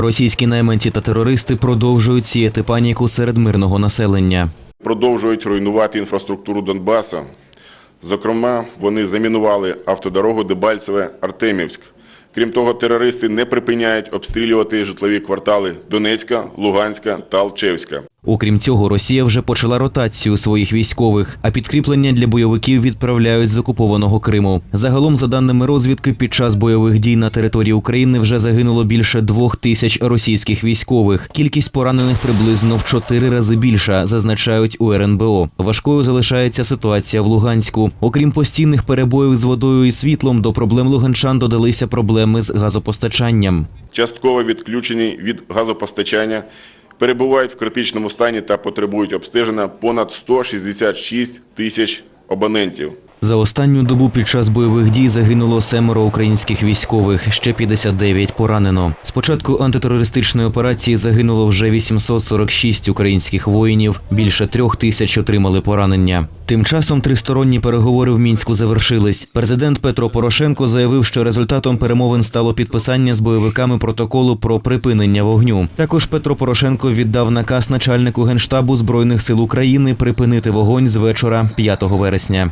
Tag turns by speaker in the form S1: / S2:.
S1: Російські найманці та терористи продовжують сіяти паніку серед мирного населення.
S2: продовжують руйнувати інфраструктуру Донбаса. Зокрема, вони замінували автодорогу Дебальцеве-Артемівськ. Крім того, терористи не припиняють обстрілювати житлові квартали Донецька, Луганська та Алчевська.
S1: Окрім цього, Росія вже почала ротацію своїх військових, а підкріплення для бойовиків відправляють з окупованого Криму. Загалом, за даними розвідки, під час бойових дій на території України вже загинуло більше двох тисяч російських військових. Кількість поранених приблизно в чотири рази більша, зазначають у РНБО. Важкою залишається ситуація в Луганську. Окрім постійних перебоїв з водою і світлом, до проблем луганчан додалися проблеми з газопостачанням.
S2: Частково відключені від газопостачання, перебувають в критичному стані та потребують обстеження понад 166 тисяч абонентів.
S1: За останню добу під час бойових дій загинуло семеро українських військових, ще 59 поранено. З початку антитерористичної операції загинуло вже 846 українських воїнів, більше трьох тисяч отримали поранення. Тим часом тристоронні переговори в мінську завершились. Президент Петро Порошенко заявив, що результатом перемовин стало підписання з бойовиками протоколу про припинення вогню. Також Петро Порошенко віддав наказ начальнику генштабу збройних сил України припинити вогонь з вечора 5 вересня.